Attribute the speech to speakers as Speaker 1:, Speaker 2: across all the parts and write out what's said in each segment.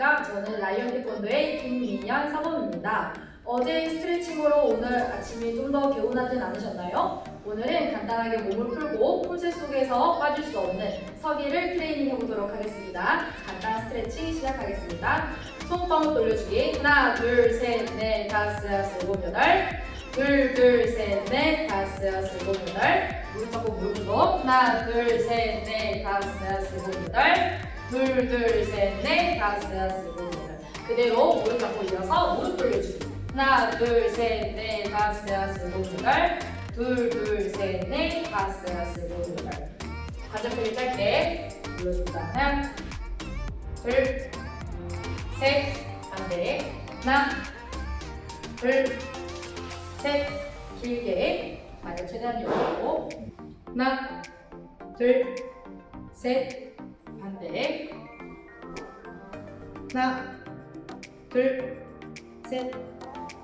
Speaker 1: 안녕하십니까. 저는 라이언 태권도의 김민현 사범입니다. 어제 스트레칭으로 오늘 아침이 좀 더 개운하진 않으셨나요? 오늘은 간단하게 몸을 풀고 폴세 속에서 빠질 수 없는 서기를 트레이닝 해 보도록 하겠습니다. 간단한 스트레칭 시작하겠습니다. 손바닥 돌려주기. 하나, 둘, 셋, 넷, 다섯, 여섯, 일곱, 여덟. 둘, 둘, 셋, 넷, 다섯, 여섯, 일곱, 여덟. 무릎 잡고 무릎 꿇고. 하나, 둘, 셋, 넷, 다섯, 여섯, 일곱, 여덟. 둘, 둘, 셋, 넷, 다섯, 여섯, 일곱. 그대로 무릎 잡고 일어서 무릎 돌려주기. 하나, 둘, 셋, 넷, 다섯, 여섯, 일곱, 여덟. 둘, 둘, 셋, 넷, 다섯, 여섯, 일곱, 여덟. 관절뼈를 짧게 눌러줍니다. 하나, 둘, 셋, 반대. 하나, 둘, 셋, 길게. 반대 최대한 열고. 하나, 둘, 셋, 반대. 하나, 둘, 셋.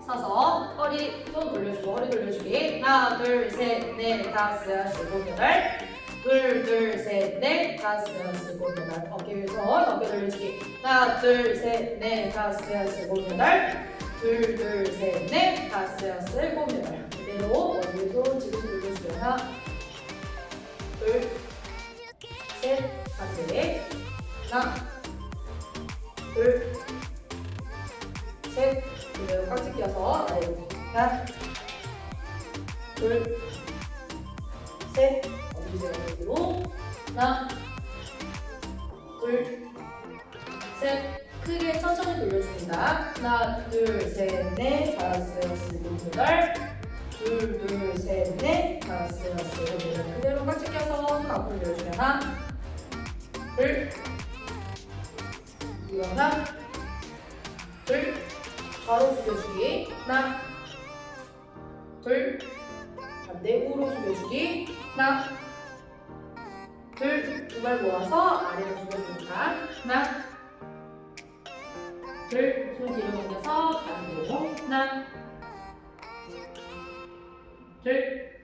Speaker 1: 서서 허리 손 돌려주고 허리 돌려주기. 하나, 둘, 셋, 넷, 다섯, 여섯, 일곱, 여덟. 둘, 둘, 셋, 넷, 다섯, 여섯, 일곱, 여덟. 어깨 위에 손 어깨 돌려주기. 하나, 둘, 셋, 넷, 다섯, 여섯, 일곱, 여덟. 둘, 둘, 셋, 넷, 다섯, 여섯, 일곱, 여덟. 그대로 어깨 손 지금 돌려주기. 하나, 둘, 셋, 반대. 하나, 둘, 셋. 그대로 깍지 껴서 아래로. 하나, 둘, 셋. 엉덩이 내로. 하나, 둘, 셋. 크게 천천히 돌려줍니다. 하나, 둘, 셋, 넷, 다섯, 여섯, 일곱, 여덟. 둘, 둘, 셋, 넷, 다섯, 여섯, 여덟. 그대로 껴서 손 앞으로 내려주면 하나, 둘, 일어나, 둘, 바로 숙여주기. 하나, 둘, 반대 우로 숙여주기. 하나, 둘, 두 발 모아서 아래로 숙여줍니다. 하나, 둘, 손 뒤로 넘겨서 반대로. 하나, 둘,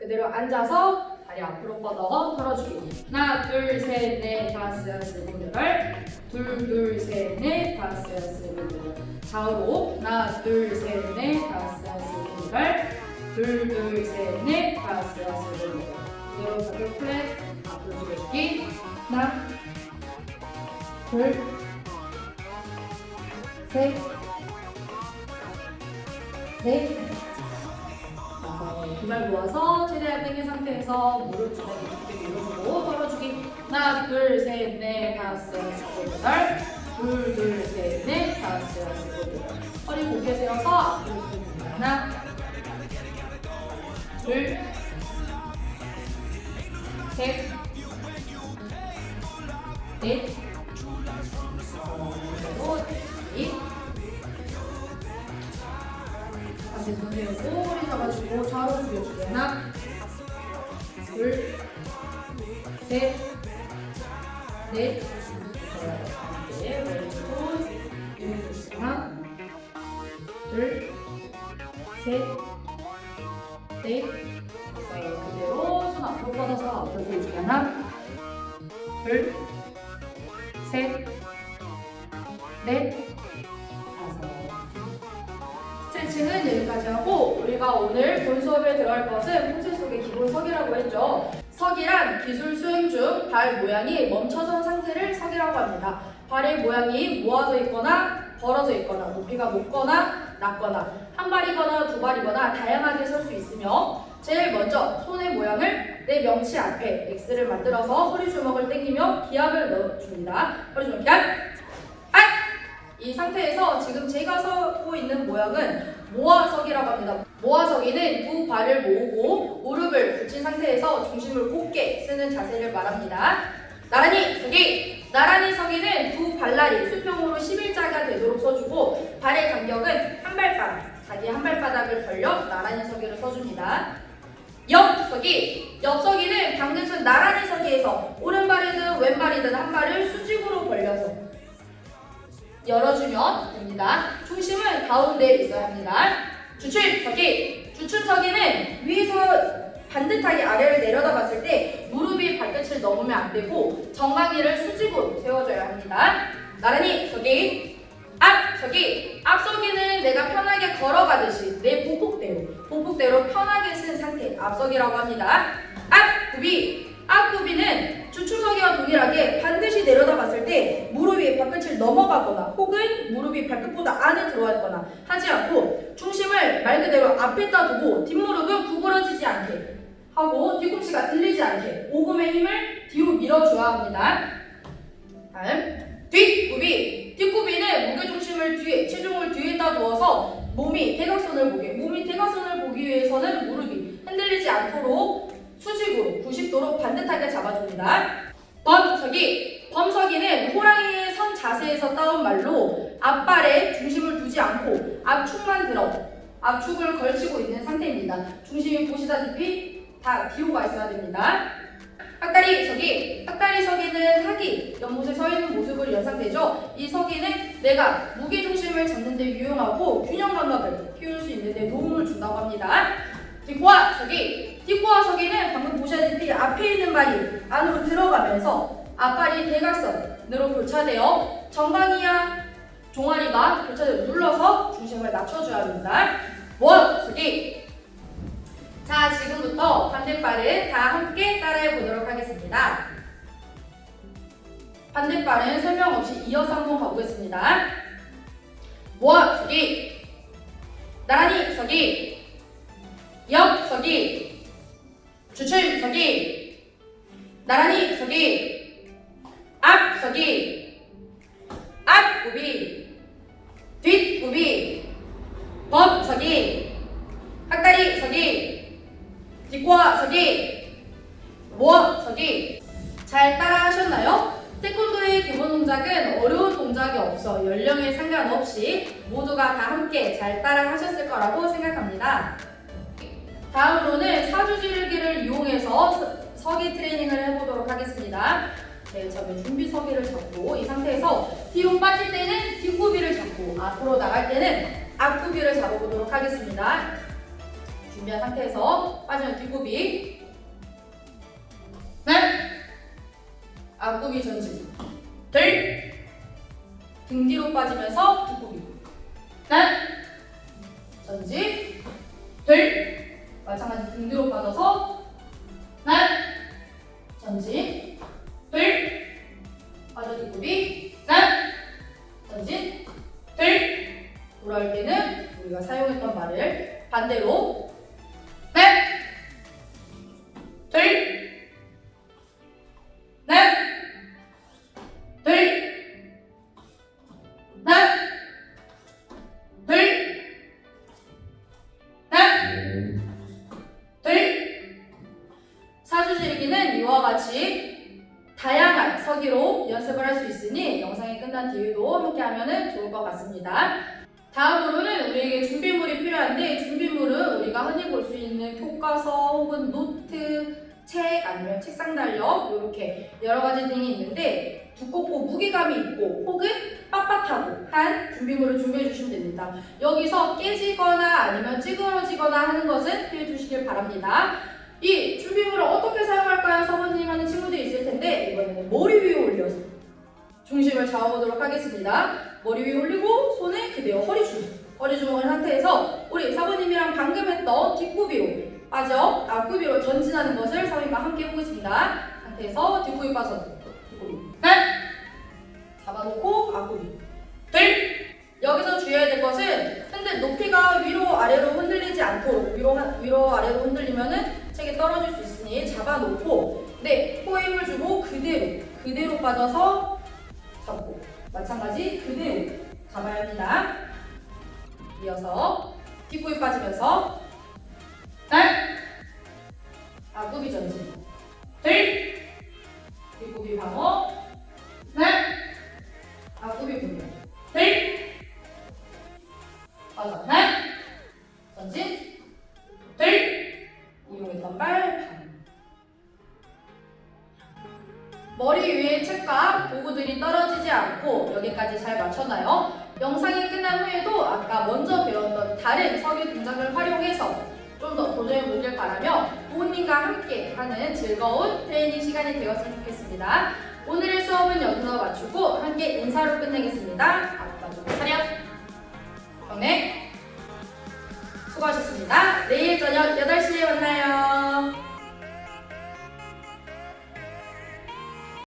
Speaker 1: 그대로 앉아서 다리 앞으로 뻗어 털어주기. 하나, 둘, 셋, 넷, 다섯, 여섯, 일곱, 여덟. 둘, 둘, 셋, 넷, 다섯, 여섯, 일곱, 여덟. 좌우로. 하나, 둘, 셋, 넷, 다섯, 여섯, 일곱, 여덟. 둘, 둘, 셋, 넷, 다섯, 여섯, 일곱, 여덟. 그대로 가볍게 플랫 앞으로 숙여주기. 하나, 둘, 셋, 넷. 두발 모아서 최대한 당긴 상태에서 무릎 주먹이 깊게 밀어주고 털어주기. 하나 둘셋넷 다섯 여섯 여덟. 둘둘셋넷 다섯 여섯 여덟 허리 곧게 세워서 하나. 둘셋넷. 그리고 이 다시 손 세우고 잡아주고 좌우로 숙여주기 하나 둘셋넷. 네, 왼손 하나 둘셋넷. 그대로 손 앞으로 뻗어서 앞으로 숙여주기 하나 둘셋넷 1층은 여기까지 하고 우리가 오늘 본 수업에 들어갈 것은 풍채 속의 기본 석이라고 했죠. 석이란 기술 수행 중 발 모양이 멈춰선 상태를 석이라고 합니다. 발의 모양이 모아져 있거나 벌어져 있거나 높이가 높거나 낮거나 한 발이거나 두 발이거나 다양하게 설 수 있으며 제일 먼저 손의 모양을 내 명치 앞에 X를 만들어서 허리 주먹을 당기며 기압을 넣어줍니다. 허리 주먹 기압! 아! 이 상태에서 지금 제가 서고 있는 모양은 모아서기라고 합니다. 모아서기는 두 발을 모으고 무릎을 붙인 상태에서 중심을 곧게 쓰는 자세를 말합니다. 나란히 서기! 나란히 서기는 두 발날이 수평으로 11자가 되도록 서주고 발의 간격은 한 발바닥, 자기 한 발바닥을 벌려 나란히 서기를 서줍니다. 옆서기! 옆서기는 방금 전 나란히 서기에서 열어주면 됩니다. 중심은 가운데에 있어야 합니다. 주춤서기. 주춤서기는 위에서 반듯하게 아래를 내려다 봤을 때 무릎이 발끝을 넘으면 안 되고 정강이를 수직으로 세워줘야 합니다. 나란히 서기 앞 서기 앞서기는 내가 편하게 걸어가듯이 내 보폭대로 보폭대로 편하게 쓴 상태 앞서기라고 합니다 앞굽이 앞굽이는 주춤서기와 동일하게 반드시 내려다봤을 때 무릎이 발끝을 넘어가거나 혹은 무릎이 발끝보다 안에 들어와 있거나 하지 않고 중심을 말 그대로 앞에다 두고 뒷무릎은 구부러지지 않게 하고 뒤꿈치가 들리지 않게 오금의 힘을 뒤로 밀어줘야 합니다. 다음 뒷굽이 뒷굽이는 무게중심을 뒤에 체중을 뒤에다 두어서 몸이 대각선을 보게 몸이 대각선을 보기 위해서는 무릎이 흔들리지 않도록 수직으로 90도로 잡아줍니다 범서기 범서기는 호랑이의 선 자세에서 따온 말로 앞발에 중심을 두지 않고 압축만 들어 압축을 걸치고 있는 상태입니다. 중심이 보시다시피 다 뒤로 가 있어야 됩니다. 학다리 서기 학다리 서기는 하기 연못에 서 있는 모습을 연상되죠? 이 서기는 내가 무게 중심을 잡는 데 유용하고 균형 감각을 키울 수 있는 데 도움을 준다고 합니다 뒷고와 서기는 방금 보시다시피 앞에 있는 발이 안으로 들어가면서 앞발이 대각선으로 교차되어 정강이와 종아리가 교차되어 눌러서 중심을 낮춰줘야 합니다 원 서기 자, 지금부터 반대발을 다 함께 따라해 보도록 하겠습니다. 반대발은 설명 없이 이어서 한번 가보겠습니다. 모아 서기, 나란히 서기, 옆 서기, 주춤 서기, 나란히 서기, 앞 서기, 앞구비, 뒷구비, 법 서기, 학다리 서기, 뒷과 서기, 모아 서기. 잘 따라 하셨나요? 태권도의 기본 동작은 어려운 동작이 없어 연령에 상관없이 모두가 다 함께 잘 따라 하셨을 거라고 생각합니다. 다음으로는 사주지르기를 이용해서 서- 서기 트레이닝을 해보도록 하겠습니다. 네, 저는 준비 서기를 잡고 이 상태에서 뒤로 빠질 때는 뒷구비를 잡고 앞으로 나갈 때는 앞구비를 잡아보도록 하겠습니다. 준비한 상태에서 빠지는 뒷구비. 네. 앞구비 전진. 둘. 등 뒤로 빠지면서 뒷구비. 네. 전진. 둘 마찬가지 등 뒤로 빠져서 뒤에도 함께 하면 좋을 것 같습니다. 다음으로는 우리에게 준비물이 필요한데 준비물은 우리가 흔히 볼 수 있는 교과서 혹은 노트, 책 아니면 책상 달력 이렇게 여러 가지 등이 있는데 두껍고 무게감이 있고 혹은 빳빳하고 한 준비물을 준비해 주시면 됩니다. 여기서 깨지거나 아니면 찌그러지거나 하는 것은 피해 주시길 바랍니다. 이 준비물을 어떻게 사용할까요? 사모님 하는 친구들이 있을 텐데 이번에는 머리 위에 올려서 중심을 잡아보도록 하겠습니다. 머리 위에 올리고 손에 그대로 허리 주먹 허리 주먹을 상태에서 우리 사부님이랑 방금 했던 뒷구비로 빠져 앞구비로 전진하는 것을 사부님과 함께 해보겠습니다. 상태에서 뒷구비 빠져. 뒷구비 하나 잡아놓고 앞구비 둘. 여기서 주의해야 될 것은 흔들 높이가 위로 아래로 흔들리지 않도록 위로 하- 위로 아래로 흔들리면은 책이 떨어질 수 있으니 잡아놓고 네 코에 힘을 주고 그대로 그대로 빠져서 마찬가지 그대로 잡아야 합니다. 이어서 뒷구이 빠지면서 날 앞구비 전진. 둘 뒷구비 방어. 날 앞구비 분열 둘 빠져. 날 떨어지지 않고 여기까지 잘 맞췄나요? 영상이 끝난 후에도 아까 먼저 배웠던 다른 서기 동작을 활용해서 좀 더 도전해 보길 바라며 부모님과 함께 하는 즐거운 트레이닝 시간이 되었으면 좋겠습니다. 오늘의 수업은 여기서 마치고 함께 인사로 끝내겠습니다. 아빠도 차렷. 경례. 수고하셨습니다. 내일 저녁 8시에